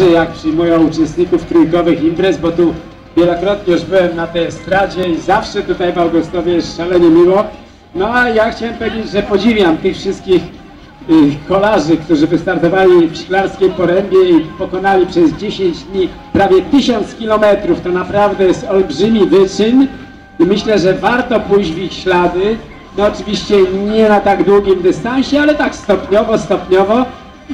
jak przyjmują uczestników trójkowych imprez, bo tu wielokrotnie już byłem na tej estradzie i zawsze tutaj w Augustowie jest szalenie miło. No a ja chciałem powiedzieć, że podziwiam tych wszystkich y, kolarzy, którzy wystartowali w Szklarskiej Porębie i pokonali przez 10 dni prawie 1000 kilometrów. To naprawdę jest olbrzymi wyczyn i myślę, że warto pójść w ich ślady. No oczywiście nie na tak długim dystansie, ale tak stopniowo, stopniowo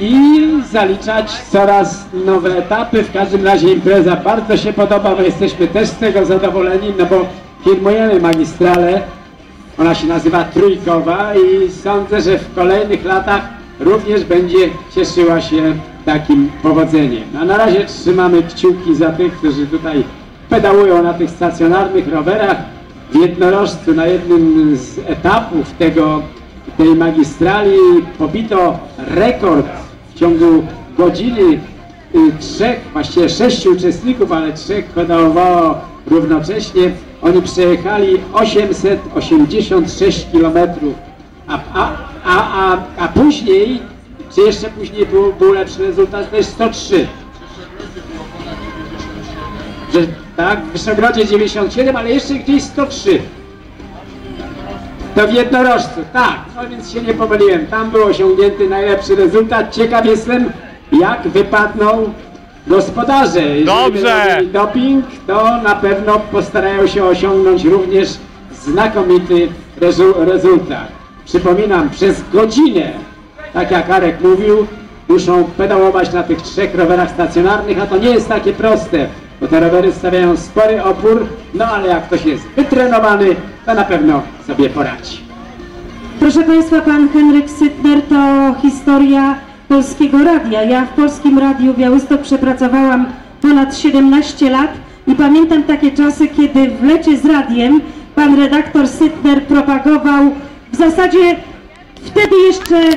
i zaliczać coraz nowe etapy. W każdym razie impreza bardzo się podoba, my jesteśmy też z tego zadowoleni, no bo firmujemy magistralę. Ona się nazywa Trójkowa i sądzę, że w kolejnych latach również będzie cieszyła się takim powodzeniem. A na razie trzymamy kciuki za tych, którzy tutaj pedałują na tych stacjonarnych rowerach. W jednorożcu na jednym z etapów tego, tej magistrali pobito rekord w ciągu godziny y, trzech, właściwie sześciu uczestników, ale trzech pedałowało równocześnie. Oni przejechali 886 km, a, a, a, a, a później, czy jeszcze później był, był lepszy rezultat, to jest 103. Że, tak, w Wyszogrodzie 97, ale jeszcze gdzieś 103. To w jednorożcu, tak, no więc się nie pomyliłem. Tam był osiągnięty najlepszy rezultat. Ciekaw jestem, jak wypadną gospodarze. Jeżeli Dobrze. doping, to na pewno postarają się osiągnąć również znakomity rezu rezultat. Przypominam, przez godzinę, tak jak Arek mówił, muszą pedałować na tych trzech rowerach stacjonarnych, a to nie jest takie proste, bo te rowery stawiają spory opór, no ale jak ktoś jest wytrenowany, to na pewno sobie poradzi. Proszę Państwa, pan Henryk Sytner to historia Polskiego Radia. Ja w Polskim Radiu Białystok przepracowałam ponad 17 lat i pamiętam takie czasy, kiedy w lecie z radiem pan redaktor Sytner propagował w zasadzie wtedy jeszcze